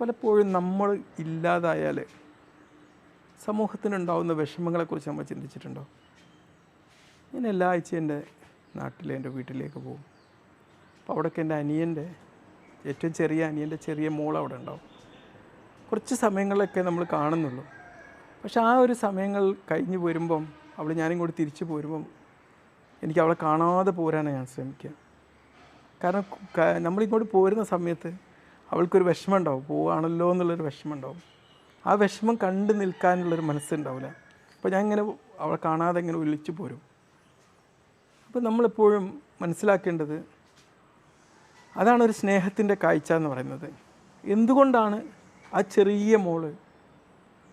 പലപ്പോഴും നമ്മൾ ഇല്ലാതായാൽ സമൂഹത്തിനുണ്ടാവുന്ന വിഷമങ്ങളെക്കുറിച്ച് നമ്മൾ ചിന്തിച്ചിട്ടുണ്ടോ? ഞാൻ എല്ലാ ആഴ്ചയും എന്റെ നാട്ടിലെ എന്റെ വീട്ടിലേക്ക് പോകും. അപ്പോൾ അവിടെയൊക്കെ എന്റെ അനിയന്റെ ഏറ്റവും ചെറിയ അനിയന്റെ ചെറിയ മോൾ അവിടെ ഉണ്ടാവും. കുറച്ച് സമയങ്ങളിലൊക്കെ നമ്മൾ കാണുന്നുള്ളൂ. പക്ഷെ ആ ഒരു സമയങ്ങൾ കഴിഞ്ഞ് വരുമ്പം അവൾ ഞാനും കൂടി തിരിച്ചു പോരുമ്പം എനിക്ക് അവളെ കാണാതെ പോരാനാണ് ഞാൻ ശ്രമിക്കുക. കാരണം നമ്മളിങ്ങോട്ട് പോരുന്ന സമയത്ത് അവൾക്കൊരു വിഷമം ഉണ്ടാവും പോവുകയാണല്ലോ എന്നുള്ളൊരു വിഷമം ഉണ്ടാവും ആ വിഷമം കണ്ടു നിൽക്കാനുള്ളൊരു മനസ്സുണ്ടാവില്ല. അപ്പോൾ ഞാൻ ഇങ്ങനെ അവളെ കാണാതെ ഇങ്ങനെ വിളിച്ചു പോരും. അപ്പോൾ നമ്മളെപ്പോഴും മനസ്സിലാക്കേണ്ടത് അതാണ് ഒരു സ്നേഹത്തിന്റെ കാഴ്ച എന്ന് പറയുന്നത്. എന്തുകൊണ്ടാണ് ആ ചെറിയ മോൾ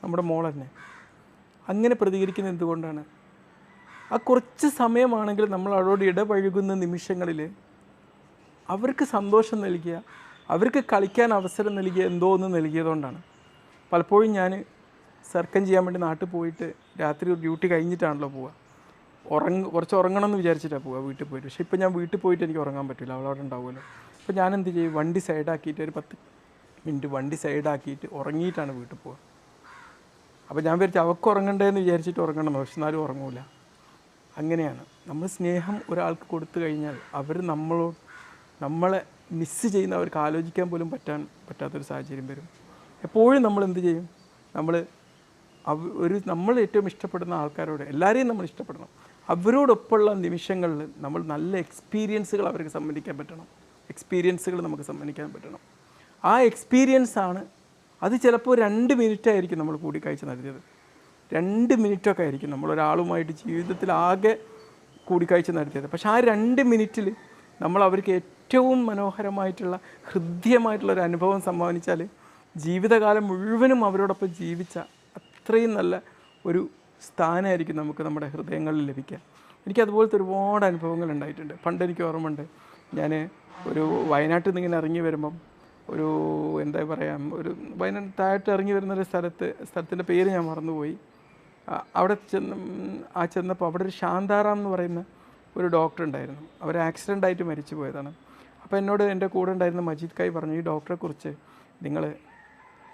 നമ്മുടെ മോൾ തന്നെ അങ്ങനെ പ്രതികരിക്കുന്നത് എന്തുകൊണ്ടാണ്? ആ കുറച്ച് സമയമാണെങ്കിൽ നമ്മൾ അവളോട് ഇടപഴകുന്ന നിമിഷങ്ങളിൽ അവർക്ക് സന്തോഷം നൽകിയ അവർക്ക് കളിക്കാൻ അവസരം നൽകിയ എന്തോ ഒന്ന് നൽകിയതുകൊണ്ടാണ്. പലപ്പോഴും ഞാൻ സർക്കം ചെയ്യാൻ വേണ്ടി നാട്ടിൽ പോയിട്ട് രാത്രി ഡ്യൂട്ടി കഴിഞ്ഞിട്ടാണല്ലോ പോവുക. ഉറങ്ങ കുറച്ച് ഉറങ്ങണം എന്ന് വിചാരിച്ചിട്ടാണ് പോവുക വീട്ടിൽ പോയിട്ട്. പക്ഷേ ഇപ്പം ഞാൻ വീട്ടിൽ പോയിട്ട് എനിക്ക് ഉറങ്ങാൻ പറ്റില്ല. അവളവിടെ ഉണ്ടാവുമല്ലോ. അപ്പോൾ ഞാൻ എന്ത് ചെയ്യും? വണ്ടി സൈഡാക്കിയിട്ട് ഒരു പത്ത് മിനിറ്റ് വണ്ടി സൈഡാക്കിയിട്ട് ഉറങ്ങിയിട്ടാണ് വീട്ടിൽ പോവുക. അപ്പോൾ ഞാൻ വിചാരിച്ചു അവൾക്ക് ഉറങ്ങണ്ടേന്ന് വിചാരിച്ചിട്ട് ഉറങ്ങണം. പക്ഷെ എന്നാലും ഉറങ്ങൂല. അങ്ങനെയാണ്. നമ്മൾ സ്നേഹം ഒരാൾക്ക് കൊടുത്തു കഴിഞ്ഞാൽ അവർ നമ്മളോ നമ്മളെ മിസ്സ് ചെയ്യുന്ന അവർക്ക് ആലോചിക്കാൻ പോലും പറ്റാൻ പറ്റാത്തൊരു സാഹചര്യം വരും. എപ്പോഴും നമ്മൾ എന്ത് ചെയ്യും? നമ്മൾ ഒരു നമ്മൾ ഏറ്റവും ഇഷ്ടപ്പെടുന്ന ആൾക്കാരോട് എല്ലാവരെയും നമ്മൾ ഇഷ്ടപ്പെടണം. അവരോടൊപ്പമുള്ള നിമിഷങ്ങളിൽ നമ്മൾ നല്ല എക്സ്പീരിയൻസുകൾ അവർക്ക് സമ്മതിക്കാൻ പറ്റണം. എക്സ്പീരിയൻസുകൾ നമുക്ക് സമ്മതിക്കാൻ പറ്റണം. ആ എക്സ്പീരിയൻസ് ആണ് അത് ചിലപ്പോൾ രണ്ട് മിനിറ്റ് ആയിരിക്കും നമ്മൾ കൂടിക്കാഴ്ച നടത്തിയത്. രണ്ട് മിനിറ്റൊക്കെ ആയിരിക്കും നമ്മളൊരാളുമായിട്ട് ജീവിതത്തിൽ ആകെ കൂടിക്കാഴ്ച നടത്തിയത്. പക്ഷേ ആ രണ്ട് മിനിറ്റിൽ നമ്മൾ അവർക്ക് ഏറ്റവും മനോഹരമായിട്ടുള്ള ഹൃദ്യമായിട്ടുള്ള ഒരു അനുഭവം സമ്മാനിച്ചാൽ ജീവിതകാലം മുഴുവനും അവരോടൊപ്പം ജീവിച്ച അത്രയും നല്ല ഒരു സ്ഥാനമായിരിക്കും നമുക്ക് നമ്മുടെ ഹൃദയങ്ങളിൽ ലഭിക്കുക. എനിക്ക് അതുപോലത്തെ ഒരുപാട് അനുഭവങ്ങൾ ഉണ്ടായിട്ടുണ്ട്. പണ്ട് എനിക്ക് ഓർമ്മയുണ്ട്. ഞാൻ ഒരു വയനാട്ടിൽ നിന്ന് ഇങ്ങനെ ഇറങ്ങി വരുമ്പം ഒരു എന്താ പറയുക ഒരു വയനാട് താഴോട്ട് ഇറങ്ങി വരുന്ന ഒരു സ്ഥലത്ത് സ്ഥലത്തിന്റെ പേര് ഞാൻ മറന്നുപോയി. അവിടെ ചെന്ന് ആ ചെന്നപ്പോൾ അവിടെ ഒരു ശാന്താറാം എന്ന് പറയുന്ന ഒരു ഡോക്ടർ ഉണ്ടായിരുന്നു. അവർ ആക്സിഡന്റ് ആയിട്ട് മരിച്ചു പോയതാണ്. അപ്പോൾ എന്നോട് എന്റെ കൂടെ ഉണ്ടായിരുന്ന മജീദ് കായ് പറഞ്ഞു ഈ ഡോക്ടറെക്കുറിച്ച് നിങ്ങൾ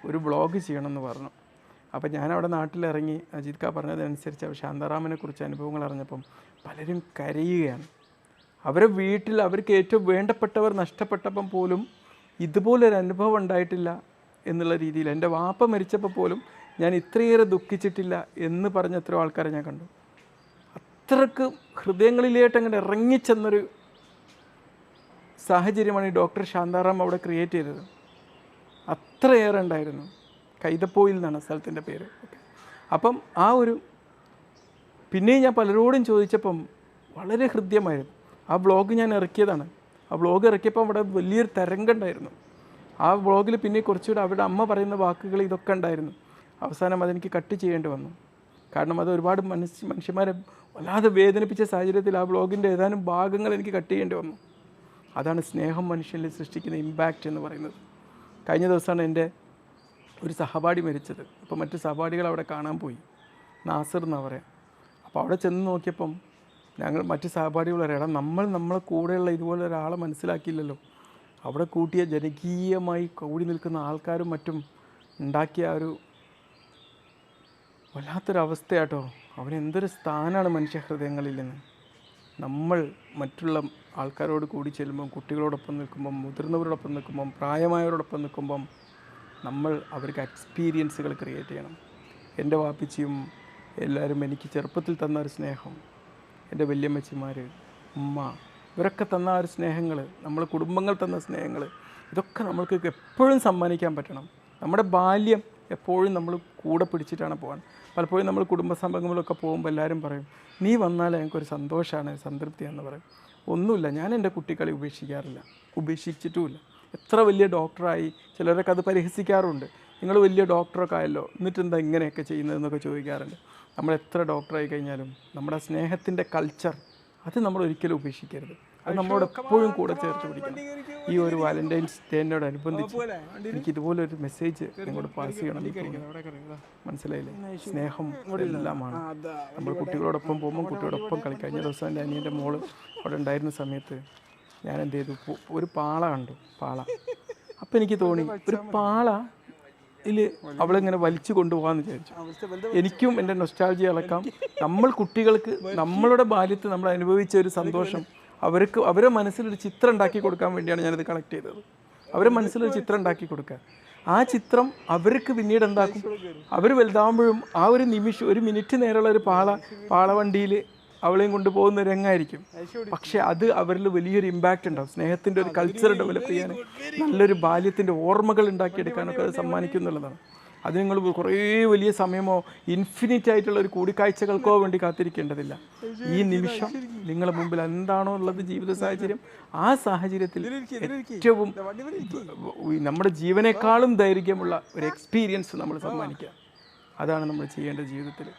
ഒരു ബ്ലോഗ് ചെയ്യണമെന്ന് പറഞ്ഞു. അപ്പോൾ ഞാൻ അവിടെ നാട്ടിലിറങ്ങി അജിത് ക പറഞ്ഞതനുസരിച്ച് ശാന്താറാമിനെ കുറിച്ച് അനുഭവങ്ങൾ അറിഞ്ഞപ്പം പലരും കരയുകയാണ്. അവരെ വീട്ടിൽ അവർക്ക് ഏറ്റവും വേണ്ടപ്പെട്ടവർ നഷ്ടപ്പെട്ടപ്പം പോലും ഇതുപോലൊരു അനുഭവം ഉണ്ടായിട്ടില്ല എന്നുള്ള രീതിയിൽ എന്റെ വാപ്പ മരിച്ചപ്പോൾ പോലും ഞാൻ ഇത്രയേറെ ദുഃഖിച്ചിട്ടില്ല എന്ന് പറഞ്ഞ എത്രയോ ആൾക്കാരെ ഞാൻ കണ്ടു. അത്രയ്ക്ക് ഹൃദയങ്ങളിലേട്ട് അങ്ങനെ ഇറങ്ങിച്ചെന്നൊരു സാഹചര്യമാണ് ഈ ഡോക്ടർ ശാന്താറാം അവിടെ ക്രിയേറ്റ് ചെയ്തത്. അത്രയേറെ ഉണ്ടായിരുന്നു. കൈതപ്പോയിൽ എന്നാണ് സ്ഥലത്തിന്റെ പേര്. അപ്പം ആ ഒരു പിന്നെയും ഞാൻ പലരോടും ചോദിച്ചപ്പം വളരെ ഹൃദ്യമായിരുന്നു. ആ ബ്ലോഗ് ഞാൻ ഇറക്കിയതാണ്. ആ ബ്ലോഗ് ഇറക്കിയപ്പോൾ അവിടെ വലിയൊരു തരംഗം ഉണ്ടായിരുന്നു ആ ബ്ലോഗിൽ പിന്നെ കുറച്ചുകൂടെ അവിടെ അമ്മ പറയുന്ന വാക്കുകൾ ഇതൊക്കെ ഉണ്ടായിരുന്നു. അവസാനം അതെനിക്ക് കട്ട് ചെയ്യേണ്ടി വന്നു. കാരണം അത് ഒരുപാട് മനസ്സ് മനുഷ്യന്മാരെ വല്ലാതെ വേദനിപ്പിച്ച സാഹചര്യത്തിൽ ആ ബ്ലോഗിന്റെ ഏതാനും ഭാഗങ്ങൾ എനിക്ക് കട്ട് ചെയ്യേണ്ടി വന്നു. അതാണ് സ്നേഹം മനുഷ്യനിൽ സൃഷ്ടിക്കുന്ന ഇമ്പാക്റ്റ് എന്ന് പറയുന്നത്. കഴിഞ്ഞ ദിവസമാണ് എന്റെ ഒരു സഹപാഠി മരിച്ചത്. അപ്പോൾ മറ്റ് സഹപാഠികൾ അവിടെ കാണാൻ പോയി. നാസർ എന്ന് പറയാം. അപ്പോൾ അവിടെ ചെന്ന് നോക്കിയപ്പം ഞങ്ങൾ മറ്റ് സഹപാഠികൾ പറയാം നമ്മൾ നമ്മളെ കൂടെയുള്ള ഇതുപോലെ ഒരാളെ മനസ്സിലാക്കിയില്ലല്ലോ. അവിടെ കൂട്ടിയ ജനകീയമായി കൂടി നിൽക്കുന്ന ആൾക്കാരും മറ്റും ഉണ്ടാക്കിയ ഒരു വല്ലാത്തൊരവസ്ഥയാട്ടോ. അവനെന്തൊരു സ്ഥാനമാണ് മനുഷ്യ ഹൃദയങ്ങളിൽ നിന്ന്. നമ്മൾ മറ്റുള്ള ആൾക്കാരോട് കൂടി ചെല്ലുമ്പം കുട്ടികളോടൊപ്പം നിൽക്കുമ്പം മുതിർന്നവരോടൊപ്പം നിൽക്കുമ്പം പ്രായമായവരോടൊപ്പം നിൽക്കുമ്പം നമ്മൾ അവർക്ക് എക്സ്പീരിയൻസുകൾ ക്രിയേറ്റ് ചെയ്യണം. എന്റെ വാപ്പിച്ചിയും എല്ലാവരും എനിക്ക് ചെറുപ്പത്തിൽ തന്ന ഒരു സ്നേഹം. എന്റെ വല്യമ്മച്ചിമാർ ഉമ്മ ഇവരൊക്കെ തന്ന ഒരു സ്നേഹങ്ങൾ നമ്മളെ കുടുംബങ്ങൾ തന്ന സ്നേഹങ്ങൾ ഇതൊക്കെ നമ്മൾക്ക് എപ്പോഴും സമ്മാനിക്കാൻ പറ്റണം. നമ്മുടെ ബാല്യം എപ്പോഴും നമ്മൾ കൂടെ പിടിച്ചിട്ടാണ് പോകാൻ പലപ്പോഴും നമ്മൾ കുടുംബ സംഭവങ്ങളിലൊക്കെ പോകുമ്പോൾ എല്ലാവരും പറയും നീ വന്നാൽ ഞങ്ങൾക്കൊരു സന്തോഷമാണ് സംതൃപ്തിയാണെന്ന് പറയും. ഒന്നുമില്ല ഞാൻ എന്റെ കുട്ടികളെ ഉപേക്ഷിക്കാറില്ല. ഉപേക്ഷിച്ചിട്ടുമില്ല. എത്ര വലിയ ഡോക്ടറായി ചിലരൊക്കെ അത് പരിഹസിക്കാറുണ്ട്. നിങ്ങൾ വലിയ ഡോക്ടറൊക്കെ ആയല്ലോ എന്നിട്ട് എന്താ ഇങ്ങനെയൊക്കെ ചെയ്യുന്നതെന്നൊക്കെ ചോദിക്കാറുണ്ട്. നമ്മൾ എത്ര ഡോക്ടറായി കഴിഞ്ഞാലും നമ്മുടെ സ്നേഹത്തിന്റെ കൾച്ചർ അത് നമ്മൾ ഒരിക്കലും ഉപേക്ഷിക്കരുത്. അത് നമ്മളോട് എപ്പോഴും കൂടെ ചേർത്ത് പിടിക്കണം. ഈ ഒരു വാലന്റൈൻസ് ഡേനോട് ഡേനോടനുബന്ധിച്ച് എനിക്ക് ഇതുപോലെ ഒരു മെസ്സേജ് നിങ്ങളോട് പാസ് ചെയ്യണം മനസ്സിലായില്ലേ? സ്നേഹം എല്ലാമാണ്. നമ്മൾ കുട്ടികളോടൊപ്പം പോകുമ്പോൾ കുട്ടിയോടൊപ്പം കളി കഴിഞ്ഞ ദിവസം എന്റെ അനിയന്റെ മോൾ അവിടെ ഉണ്ടായിരുന്ന സമയത്ത് ഞാൻ എന്ത് ചെയ്തു? ഒരു പാള കണ്ടു. പാള. അപ്പം എനിക്ക് തോന്നി ഒരു പാള അവളിങ്ങനെ വലിച്ചു കൊണ്ടുപോകാന്ന് വിചാരിച്ചു. എനിക്കും എന്റെ നൊസ്റ്റാൾജി അളക്കാം. നമ്മൾ കുട്ടികൾക്ക് നമ്മളുടെ ബാല്യത്തിൽ നമ്മൾ അനുഭവിച്ച ഒരു സന്തോഷം അവർക്ക് അവരെ മനസ്സിലൊരു ചിത്രം ഉണ്ടാക്കി കൊടുക്കാൻ വേണ്ടിയാണ് ഞാനിത് കണക്ട് ചെയ്തത്. അവരെ മനസ്സിലൊരു ചിത്രം ഉണ്ടാക്കി കൊടുക്കുക ആ ചിത്രം അവർക്ക് പിന്നീട് എന്താക്കും? അവർ വലുതാകുമ്പോഴും ആ ഒരു നിമിഷം ഒരു മിനിറ്റ് നേരമുള്ള ഒരു പാള പാളവണ്ടിയിൽ അവളെയും കൊണ്ടുപോകുന്ന രംഗമായിരിക്കും പക്ഷെ അത് അവരിൽ വലിയൊരു ഇമ്പാക്റ്റ് ഉണ്ടാവും. സ്നേഹത്തിന്റെ ഒരു കൾച്ചർ ഡെവലപ്പ് ചെയ്യാൻ നല്ലൊരു ബാല്യത്തിന്റെ ഓർമ്മകൾ ഉണ്ടാക്കിയെടുക്കാനൊക്കെ അത് സമ്മാനിക്കും എന്നുള്ളതാണ്. അത് നിങ്ങൾ കുറേ വലിയ സമയമോ ഇൻഫിനിറ്റ് ആയിട്ടുള്ള ഒരു കൂടിക്കാഴ്ചകൾക്കോ വേണ്ടി കാത്തിരിക്കേണ്ടതില്ല. ഈ നിമിഷം നിങ്ങളുടെ മുമ്പിൽ എന്താണോ ഉള്ളത് ജീവിത സാഹചര്യം ആ സാഹചര്യത്തിൽ ഏറ്റവും നമ്മുടെ ജീവനേക്കാളും ദൈർഘ്യമുള്ള ഒരു എക്സ്പീരിയൻസ് നമ്മൾ സമ്മാനിക്കുക. അതാണ് നമ്മൾ ചെയ്യേണ്ട ജീവിതത്തിൽ